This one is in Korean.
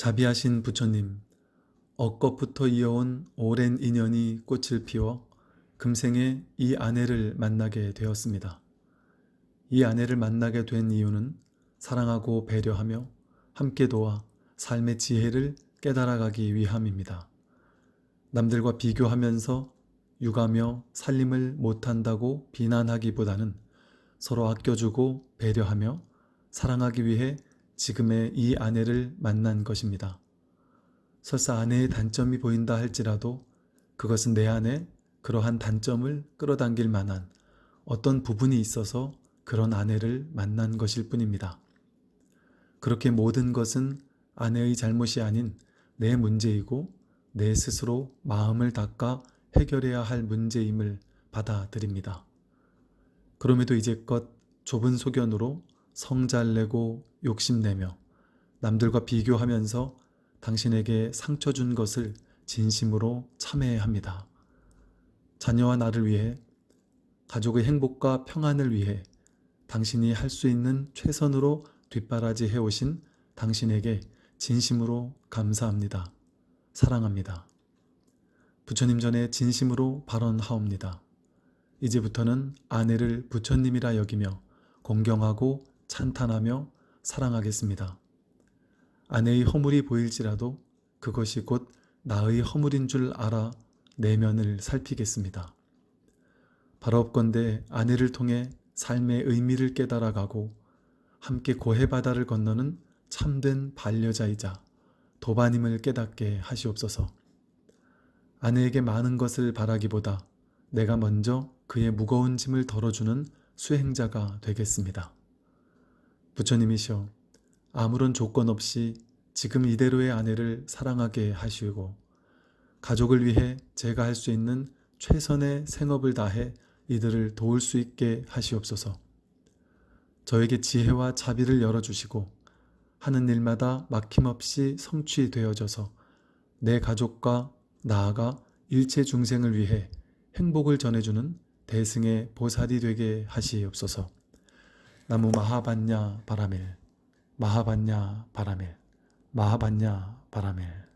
자비하신 부처님, 억것부터 이어온 오랜 인연이 꽃을 피워 금생에 이 아내를 만나게 되었습니다. 이 아내를 만나게 된 이유는 사랑하고 배려하며 함께 도와 삶의 지혜를 깨달아가기 위함입니다. 남들과 비교하면서 육아며 살림을 못한다고 비난하기보다는 서로 아껴주고 배려하며 사랑하기 위해 지금의 이 아내를 만난 것입니다. 설사 아내의 단점이 보인다 할지라도 그것은 내 안에 그러한 단점을 끌어당길 만한 어떤 부분이 있어서 그런 아내를 만난 것일 뿐입니다. 그렇게 모든 것은 아내의 잘못이 아닌 내 문제이고 내 스스로 마음을 닦아 해결해야 할 문제임을 받아들입니다. 그럼에도 이제껏 좁은 소견으로 성잘내고 욕심내며 남들과 비교하면서 당신에게 상처 준 것을 진심으로 참회합니다. 자녀와 나를 위해 가족의 행복과 평안을 위해 당신이 할 수 있는 최선으로 뒷바라지 해오신 당신에게 진심으로 감사합니다. 사랑합니다. 부처님 전에 진심으로 발언하옵니다. 이제부터는 아내를 부처님이라 여기며 공경하고 찬탄하며 사랑하겠습니다. 아내의 허물이 보일지라도 그것이 곧 나의 허물인 줄 알아 내면을 살피겠습니다. 바라옵건대 아내를 통해 삶의 의미를 깨달아가고 함께 고해 바다를 건너는 참된 반려자이자 도바님을 깨닫게 하시옵소서. 아내에게 많은 것을 바라기보다 내가 먼저 그의 무거운 짐을 덜어주는 수행자가 되겠습니다. 부처님이시여 아무런 조건 없이 지금 이대로의 아내를 사랑하게 하시고 가족을 위해 제가 할 수 있는 최선의 생업을 다해 이들을 도울 수 있게 하시옵소서. 저에게 지혜와 자비를 열어주시고 하는 일마다 막힘없이 성취되어져서 내 가족과 나아가 일체 중생을 위해 행복을 전해주는 대승의 보살이 되게 하시옵소서. 나무 마하반야 바라멜 마하반야 바라멜 마하반야 바라멜